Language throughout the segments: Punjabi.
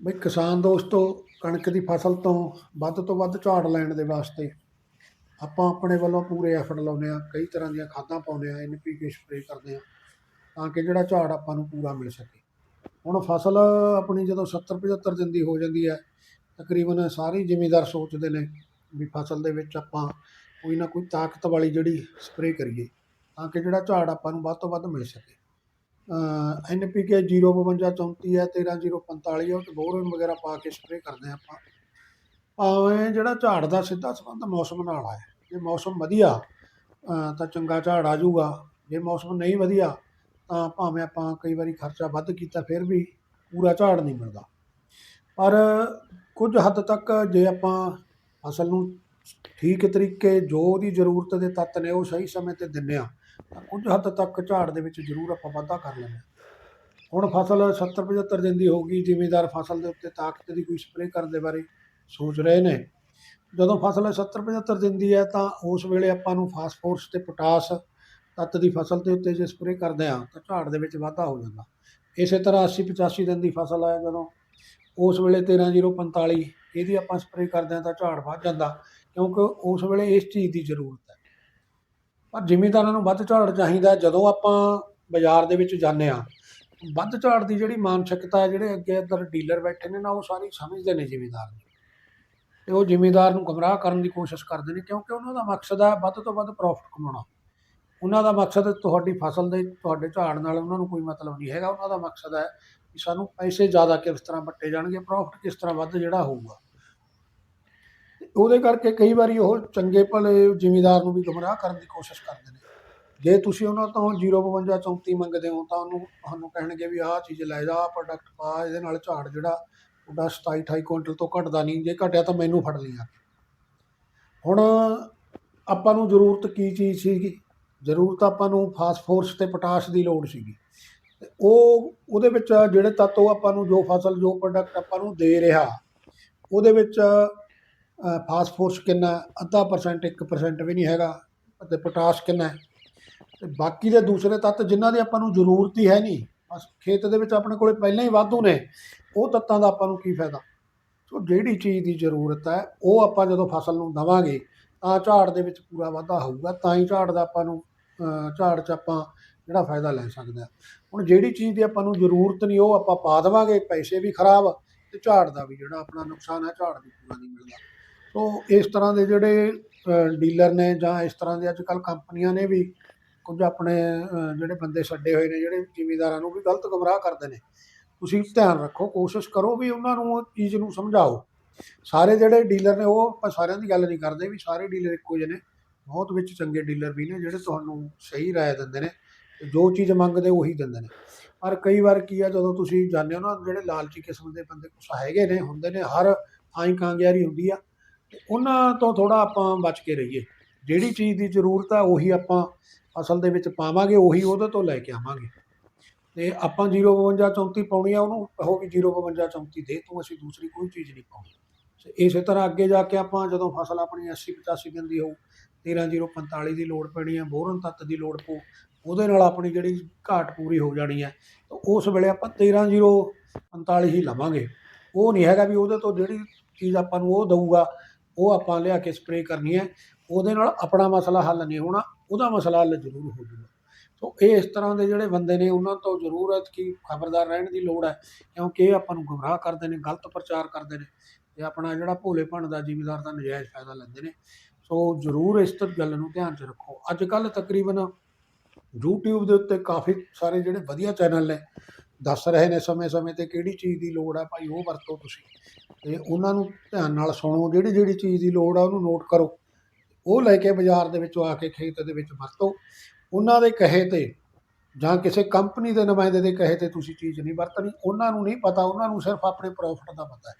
ਬਈ ਕਿਸਾਨ ਦੋਸਤੋ ਕਣਕ ਦੀ ਫਸਲ ਤੋਂ ਵੱਧ ਤੋਂ ਵੱਧ ਝਾੜ ਲੈਣ ਦੇ ਵਾਸਤੇ ਆਪਾਂ ਆਪਣੇ ਵੱਲੋਂ ਪੂਰੇ ਐਫਰਟ ਲਾਉਂਦੇ ਆ ਕਈ ਤਰ੍ਹਾਂ ਦੀਆਂ ਖਾਦਾਂ ਪਾਉਂਦੇ ਆ ਐਨਪੀਕੇ ਸਪਰੇਅ ਕਰਦੇ ਆ ਤਾਂ ਕਿ ਜਿਹੜਾ ਝਾੜ ਆਪਾਂ ਨੂੰ ਪੂਰਾ ਮਿਲ ਸਕੇ। ਹੁਣ ਫਸਲ ਆਪਣੀ ਜਦੋਂ 70 75 ਦਿਨ ਦੀ ਹੋ ਜਾਂਦੀ ਹੈ, ਤਕਰੀਬਨ ਸਾਰੇ ਜ਼ਿਮੀਂਦਾਰ ਸੋਚਦੇ ਨੇ ਵੀ ਫਸਲ ਦੇ ਵਿੱਚ ਆਪਾਂ ਕੋਈ ਨਾ ਕੋਈ ਤਾਕਤ ਵਾਲੀ ਜਿਹੜੀ ਸਪਰੇਅ ਕਰੀਏ ਤਾਂ ਕਿ ਜਿਹੜਾ ਝਾੜ ਆਪਾਂ ਨੂੰ ਵੱਧ ਤੋਂ ਵੱਧ ਮਿਲ ਸਕੇ। ਐਨ ਪੀ ਕੇ 052 34 ਹੈ 13045 ਉਹ 'ਚ ਬੋਰਨ ਵਗੈਰਾ ਪਾ ਕੇ ਸਪਰੇਅ ਕਰਦੇ ਹਾਂ ਆਪਾਂ। ਭਾਵੇਂ ਜਿਹੜਾ ਝਾੜ ਦਾ ਸਿੱਧਾ ਸੰਬੰਧ ਮੌਸਮ ਨਾਲ ਹੈ ਜੇ ਮੌਸਮ ਵਧੀਆ ਤਾਂ ਚੰਗਾ ਝਾੜ ਆ ਜਾਊਗਾ। ਜੇ ਮੌਸਮ ਨਹੀਂ ਵਧੀਆ, ਤਾਂ ਭਾਵੇਂ ਆਪਾਂ ਕਈ ਵਾਰੀ ਖਰਚਾ ਵੱਧ ਕੀਤਾ, ਫਿਰ ਵੀ ਪੂਰਾ ਝਾੜ ਨਹੀਂ ਮਿਲਦਾ। ਪਰ ਕੁਝ ਹੱਦ ਤੱਕ ਜੇ ਆਪਾਂ ਫਸਲ ਨੂੰ ਠੀਕ ਤਰੀਕੇ, ਜੋ ਉਹਦੀ ਜ਼ਰੂਰਤ ਦੇ ਤੱਤ ਨੇ, ਉਹ ਸਹੀ ਸਮੇਂ ਤੇ ਦਿੰਦੇ ਆ ਤਾਂ ਕੁਝ ਹੱਦ ਤੱਕ ਝਾੜ ਦੇ ਵਿੱਚ ਜ਼ਰੂਰ ਆਪਾਂ ਵਾਧਾ ਕਰ ਲੈਂਦੇ ਹਾਂ। ਹੁਣ ਫਸਲ 70 75 ਦਿਨ ਦੀ ਹੋ ਗਈ, ਜ਼ਿਮੀਂਦਾਰ ਫਸਲ ਦੇ ਉੱਤੇ ਤਾਕਤ ਦੀ ਕੋਈ ਸਪਰੇਅ ਕਰਨ ਦੇ ਬਾਰੇ ਸੋਚ ਰਹੇ ਨੇ। ਜਦੋਂ ਫਸਲ 70 75 ਦਿਨ ਦੀ ਹੈ ਤਾਂ ਉਸ ਵੇਲੇ ਆਪਾਂ ਨੂੰ ਫਾਸਫੋਰਸ ਤੇ ਪੋਟਾਸ ਤੱਤ ਦੀ ਫਸਲ ਦੇ ਉੱਤੇ ਜੇ ਸਪਰੇਅ ਕਰਦੇ ਹਾਂ ਤਾਂ ਝਾੜ ਦੇ ਵਿੱਚ ਵਾਧਾ ਹੋ ਜਾਂਦਾ। ਇਸੇ ਤਰ੍ਹਾਂ 80 85 ਦਿਨ ਦੀ ਫਸਲ ਹੈ ਜਦੋਂ ਉਸ ਵੇਲੇ 13045 ਇਹਦੀ ਆਪਾਂ ਸਪਰੇਅ ਕਰਦੇ ਹਾਂ ਤਾਂ ਝਾੜ ਵੱਧ ਜਾਂਦਾ ਕਿਉਂਕਿ ਉਸ ਵੇਲੇ ਇਸ ਚੀਜ਼ ਦੀ ਜ਼ਰੂਰਤ ਹੈ। ਪਰ ਜ਼ਿਮੀਂਦਾਰਾਂ ਨੂੰ ਵੱਧ ਝਾੜ ਚਾਹੀਦਾ ਜਦੋਂ ਆਪਾਂ ਬਾਜ਼ਾਰ ਦੇ ਵਿੱਚ ਜਾਂਦੇ ਆ ਵੱਧ ਝਾੜ ਦੀ ਜਿਹੜੀ ਮਾਨਸਿਕਤਾ ਹੈ, ਜਿਹੜੇ ਅੱਗੇ ਇੱਧਰ ਡੀਲਰ ਬੈਠੇ ਨੇ ਨਾ, ਉਹ ਸਾਰੀ ਸਮਝਦੇ ਨੇ ਜ਼ਿਮੀਂਦਾਰ ਨੂੰ। ਤੇ ਉਹ ਜ਼ਿਮੀਂਦਾਰ ਨੂੰ ਗੁੰਮਰਾਹ ਕਰਨ ਦੀ ਕੋਸ਼ਿਸ਼ ਕਰਦੇ ਨੇ ਕਿਉਂਕਿ ਉਹਨਾਂ ਦਾ ਮਕਸਦ ਹੈ ਵੱਧ ਤੋਂ ਵੱਧ ਪ੍ਰੋਫਿਟ ਕਮਾਉਣਾ। ਉਹਨਾਂ ਦਾ ਮਕਸਦ ਤੁਹਾਡੀ ਫਸਲ ਦੇ, ਤੁਹਾਡੇ ਝਾੜ ਨਾਲ ਉਹਨਾਂ ਨੂੰ ਕੋਈ ਮਤਲਬ ਨਹੀਂ ਹੈਗਾ। ਉਹਨਾਂ ਦਾ ਮਕਸਦ ਹੈ ਕਿ ਸਾਨੂੰ ਪੈਸੇ ਜ਼ਿਆਦਾ ਕਿਸ ਤਰ੍ਹਾਂ ਵੱਟੇ ਜਾਣਗੇ ਪ੍ਰੋਫਿਟ ਕਿਸ ਤਰ੍ਹਾਂ ਵੱਧ ਜਿਹੜਾ ਹੋਊਗਾ। ਉਹਦੇ ਕਰਕੇ ਕਈ ਵਾਰੀ ਉਹ ਚੰਗੇ ਭਲੇ ਜ਼ਿਮੀਦਾਰ ਨੂੰ ਵੀ ਗੁੰਮਰਾਹ ਕਰਨ ਦੀ ਕੋਸ਼ਿਸ਼ ਕਰਦੇ ਨੇ। ਜੇ ਤੁਸੀਂ ਉਹਨਾਂ ਤੋਂ 052 34 ਮੰਗਦੇ ਹੋ ਤਾਂ ਉਹਨੂੰ ਤੁਹਾਨੂੰ ਕਹਿਣਗੇ ਵੀ ਆਹ ਚੀਜ਼ ਲੈ ਜਾ, ਆਹ ਪ੍ਰੋਡਕਟ ਪਾ, ਇਹਦੇ ਨਾਲ ਝਾੜ ਜਿਹੜਾ ਉਹਦਾ 27 28 ਕੁਇੰਟਲ ਤੋਂ ਘਟਦਾ ਨਹੀਂ, ਜੇ ਘਟਿਆ ਤਾਂ ਮੈਨੂੰ ਫੜ ਲਿਆ। ਹੁਣ ਆਪਾਂ ਨੂੰ ਜ਼ਰੂਰਤ ਕੀ ਚੀਜ਼ ਸੀਗੀ? ਜ਼ਰੂਰਤ ਆਪਾਂ ਨੂੰ ਫਾਸਫੋਰਸ ਤੇ ਪੋਟਾਸ਼ ਦੀ ਲੋੜ ਸੀਗੀ। ਤੇ ਉਹ, ਉਹਦੇ ਵਿੱਚ ਜਿਹੜੇ ਤੱਤ ਉਹ ਆਪਾਂ ਨੂੰ ਜੋ ਫਸਲ, ਜੋ ਪ੍ਰੋਡਕਟ ਆਪਾਂ ਨੂੰ ਦੇ ਰਿਹਾ, ਉਹਦੇ ਵਿੱਚ ਫਾਸਫੋਰਸ ਕਿੰਨਾ, ਅੱਧਾ ਪਰਸੈਂਟ 1% ਵੀ ਨਹੀਂ ਹੈਗਾ ਅਤੇ ਪੋਟਾਸ਼ ਕਿੰਨਾ ਹੈ? ਤੇ ਬਾਕੀ ਦੇ ਦੂਸਰੇ ਤੱਤ ਜਿਨ੍ਹਾਂ ਦੀ ਆਪਾਂ ਨੂੰ ਜ਼ਰੂਰਤ ਹੀ ਹੈ ਨਹੀਂ, ਬਸ ਖੇਤ ਦੇ ਵਿੱਚ ਆਪਣੇ ਕੋਲੇ ਪਹਿਲਾਂ ਹੀ ਵਾਧੂ ਨੇ, ਉਹ ਤੱਤਾਂ ਦਾ ਆਪਾਂ ਨੂੰ ਕੀ ਫਾਇਦਾ? ਸੋ ਜਿਹੜੀ ਚੀਜ਼ ਦੀ ਜ਼ਰੂਰਤ ਹੈ, ਉਹ ਆਪਾਂ ਜਦੋਂ ਫਸਲ ਨੂੰ ਦਵਾਂਗੇ, ਤਾਂ ਝਾੜ ਦੇ ਵਿੱਚ ਪੂਰਾ ਵਾਧਾ ਹੋਊਗਾ, ਤਾਂ ਹੀ ਝਾੜ ਦਾ ਆਪਾਂ ਨੂੰ ਝਾੜ 'ਚ ਆਪਾਂ ਜਿਹੜਾ ਫਾਇਦਾ ਲੈ ਸਕਦੇ ਹਾਂ। ਹੁਣ ਜਿਹੜੀ ਚੀਜ਼ ਦੀ ਆਪਾਂ ਨੂੰ ਜ਼ਰੂਰਤ ਨਹੀਂ, ਉਹ ਆਪਾਂ ਪਾ ਦੇਵਾਂਗੇ, ਪੈਸੇ ਵੀ ਖਰਾਬ, ਤੇ ਝਾੜ ਦਾ ਵੀ ਜਿਹੜਾ ਆਪਣਾ ਨੁਕਸਾਨ ਹੈ, ਝਾੜ ਵੀ ਪੂਰਾ ਨਹੀਂ ਮਿਲਦਾ। ਸੋ ਇਸ ਤਰ੍ਹਾਂ ਦੇ ਜਿਹੜੇ ਡੀਲਰ ਨੇ ਜਾਂ ਇਸ ਤਰ੍ਹਾਂ ਦੇ ਅੱਜ ਕੱਲ੍ਹ ਕੰਪਨੀਆਂ ਨੇ ਵੀ ਕੁਝ ਆਪਣੇ ਜਿਹੜੇ ਬੰਦੇ ਛੱਡੇ ਹੋਏ ਨੇ, ਜਿਹੜੇ ਜ਼ਿਮੀਦਾਰਾਂ ਨੂੰ ਵੀ ਗਲਤ ਗੁੰਮਰਾਹ ਕਰਦੇ ਨੇ। ਤੁਸੀਂ ਧਿਆਨ ਰੱਖੋ, ਕੋਸ਼ਿਸ਼ ਕਰੋ ਵੀ ਉਹਨਾਂ ਨੂੰ ਉਹ ਚੀਜ਼ ਨੂੰ ਸਮਝਾਓ। ਸਾਰੇ ਜਿਹੜੇ ਡੀਲਰ ਨੇ, ਉਹ ਆਪਾਂ ਸਾਰਿਆਂ ਦੀ ਗੱਲ ਨਹੀਂ ਕਰਦੇ ਵੀ ਸਾਰੇ ਡੀਲਰ ਇੱਕੋ ਜਿਹੇ ਨੇ। ਬਹੁਤ ਵਿੱਚ ਚੰਗੇ ਡੀਲਰ ਵੀ ਨੇ, ਜਿਹੜੇ ਤੁਹਾਨੂੰ ਸਹੀ ਰਾਏ ਦਿੰਦੇ ਨੇ ਤੇ ਜੋ ਚੀਜ਼ ਮੰਗਦੇ ਉਹੀ ਦਿੰਦੇ ਨੇ। ਪਰ ਕਈ ਵਾਰ ਕੀ ਆ, ਜਦੋਂ ਤੁਸੀਂ ਜਾਂਦੇ ਹੋ ਨਾ, ਜਿਹੜੇ ਲਾਲਚੀ ਕਿਸਮ ਦੇ ਬੰਦੇ ਕੁਛ ਹੈਗੇ ਨੇ, ਹੁੰਦੇ ਨੇ, ਹਰ ਆਈ ਕਾਂਗਿਆਰੀ ਹੁੰਦੀ ਆ ਉਹਨਾਂ ਤੋਂ ਥੋੜਾ ਆਪਾਂ ਬਚ ਕੇ ਰਹੀਏ। ਜਿਹੜੀ ਚੀਜ਼ ਦੀ ਜ਼ਰੂਰਤ ਆ, ਉਹੀ ਆਪਾਂ ਫਸਲ ਦੇ ਵਿੱਚ ਪਾਵਾਂਗੇ, ਉਹੀ ਉਹਦੇ ਤੋਂ ਲੈ ਕੇ ਆਵਾਂਗੇ। ਤੇ ਆਪਾਂ 052 34 ਪਾਉਣੀ ਆ, ਉਹਨੂੰ ਕਹੋ ਵੀ 052 34 ਦੇ, ਤੂੰ ਅਸੀਂ ਦੂਸਰੀ ਕੋਈ ਚੀਜ਼ ਨਹੀਂ ਪਾਉਣੀ। ਤੇ ਇਸੇ ਤਰ੍ਹਾਂ ਅੱਗੇ ਜਾ ਕੇ ਆਪਾਂ ਜਦੋਂ ਫਸਲ ਆਪਣੀ 80 85 ਦਿਨ ਦੀ ਹੋਊ 13045 ਦੀ ਲੋੜ ਪੈਣੀ ਆ, ਬੋਰਨ ਤੱਤ ਦੀ ਲੋੜ ਪਊ, ਉਹਦੇ ਨਾਲ ਆਪਣੀ ਜਿਹੜੀ ਘਾਟ ਪੂਰੀ ਹੋ ਜਾਣੀ ਹੈ ਤਾਂ ਉਸ ਵੇਲੇ ਆਪਾਂ 13045 ਹੀ ਲਵਾਂਗੇ। ਉਹ ਨਹੀਂ ਹੈਗਾ ਵੀ ਉਹਦੇ ਤੋਂ ਜਿਹੜੀ ਚੀਜ਼ ਆਪਾਂ ਨੂੰ ਉਹ ਦਊਗਾ ਉਹ ਆਪਾਂ ਲਿਆ ਕੇ ਸਪਰੇਅ ਕਰਨੀ ਹੈ, ਉਹਦੇ ਨਾਲ ਆਪਣਾ ਮਸਲਾ ਹੱਲ ਨਹੀਂ ਹੋਣਾ, ਉਹਦਾ ਮਸਲਾ ਹੱਲ ਜ਼ਰੂਰ ਹੋ ਜਾਊਗਾ। ਸੋ ਇਹ ਇਸ ਤਰ੍ਹਾਂ ਦੇ ਜਿਹੜੇ ਬੰਦੇ ਨੇ, ਉਹਨਾਂ ਤੋਂ ਜ਼ਰੂਰਤ ਕਿ ਖਬਰਦਾਰ ਰਹਿਣ ਦੀ ਲੋੜ ਹੈ, ਕਿਉਂਕਿ ਇਹ ਆਪਾਂ ਨੂੰ ਗੁੰਮਰਾਹ ਕਰਦੇ ਨੇ, ਗਲਤ ਪ੍ਰਚਾਰ ਕਰਦੇ ਨੇ ਤੇ ਆਪਣਾ ਜਿਹੜਾ ਭੋਲੇਪਣ ਦਾ ਜ਼ਿਮੀਦਾਰ ਦਾ ਨਜਾਇਜ਼ ਫਾਇਦਾ ਲੈਂਦੇ ਨੇ। ਸੋ ਜ਼ਰੂਰ ਇਸ ਗੱਲ ਨੂੰ ਧਿਆਨ 'ਚ ਰੱਖੋ। ਅੱਜ ਕੱਲ ਤਕਰੀਬਨ YouTube ਦੇ ਉੱਤੇ ਕਾਫੀ ਸਾਰੇ ਜਿਹੜੇ ਵਧੀਆ ਚੈਨਲ ਨੇ ਦੱਸ ਰਹੇ ਨੇ ਸਮੇਂ-ਸਮੇਂ ਤੇ ਕਿਹੜੀ ਚੀਜ਼ ਦੀ ਲੋੜ ਹੈ ਭਾਈ, ਉਹ ਵਰਤੋ ਤੁਸੀਂ। ਤੇ ਉਹਨਾਂ ਨੂੰ ਧਿਆਨ ਨਾਲ ਸੁਣੋ, ਜਿਹੜੀ ਜਿਹੜੀ ਚੀਜ਼ ਦੀ ਲੋੜ ਆ ਉਹਨੂੰ ਨੋਟ ਕਰੋ। ਉਹ ਲੈ ਕੇ ਬਾਜ਼ਾਰ ਦੇ ਵਿੱਚੋਂ ਆ ਕੇ ਖੇਤ ਦੇ ਵਿੱਚ ਵਰਤੋ। ਉਹਨਾਂ ਦੇ ਕਹੇ ਤੇ ਜਾਂ ਕਿਸੇ ਕੰਪਨੀ ਦੇ ਨੁਮਾਇੰਦੇ ਦੇ ਕਹੇ ਤੇ ਤੁਸੀਂ ਚੀਜ਼ ਨਹੀਂ ਵਰਤਣੀ। ਉਹਨਾਂ ਨੂੰ ਨਹੀਂ ਪਤਾ, ਉਹਨਾਂ ਨੂੰ ਸਿਰਫ ਆਪਣੇ ਪ੍ਰੋਫਿਟ ਦਾ ਪਤਾ ਹੈ।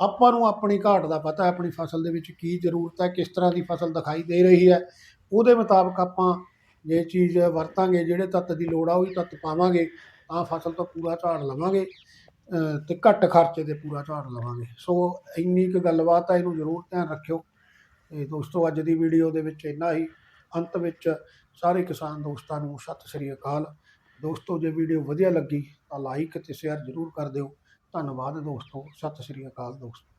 ਆਪਾਂ ਨੂੰ ਆਪਣੀ ਘਾਟ ਦਾ ਪਤਾ ਆਪਣੀ ਫਸਲ ਦੇ ਵਿੱਚ ਕੀ ਜ਼ਰੂਰਤ ਹੈ, ਕਿਸ ਤਰ੍ਹਾਂ ਦੀ ਫਸਲ ਦਿਖਾਈ ਦੇ ਰਹੀ ਹੈ। ਉਹਦੇ ਮੁਤਾਬਕ ਆਪਾਂ ਜੇ ਚੀਜ਼ ਵਰਤਾਂਗੇ, ਜਿਹੜੇ ਤੱਤ ਦੀ ਲੋੜ ਆ, ਉਹੀ ਤੱਤ ਪਾਵਾਂਗੇ। ਤਾਂ ਫਸਲ ਤੋਂ ਪੂਰਾ ਝਾੜ ਲਵਾਂਗੇ ਅ, ਤੇ ਘੱਟ ਖਰਚੇ ਤੇ ਪੂਰਾ ਝਾੜ ਲਵਾਂਗੇ। ਸੋ ਇੰਨੀ ਕੁ ਗੱਲਬਾਤ ਆ ਇਹਨੂੰ ਜ਼ਰੂਰ ਧਿਆਨ ਰੱਖਿਓ। ਤੇ ਦੋਸਤੋ ਅੱਜ ਦੀ ਵੀਡੀਓ ਦੇ ਵਿੱਚ ਇੰਨਾ ਹੀ। ਅੰਤ ਵਿੱਚ ਸਾਰੇ ਕਿਸਾਨ ਦੋਸਤਾਂ ਨੂੰ ਸਤਿ ਸ੍ਰੀ ਅਕਾਲ। ਦੋਸਤੋ ਜੇ ਵੀਡੀਓ ਵਧੀਆ ਲੱਗੀ ਤਾਂ ਲਾਈਕ ਤੇ ਸ਼ੇਅਰ ਜ਼ਰੂਰ ਕਰ ਦਿਓ। ਧੰਨਵਾਦ ਦੋਸਤੋ ਸਤਿ ਸ੍ਰੀ ਅਕਾਲ ਦੋਸਤੋ।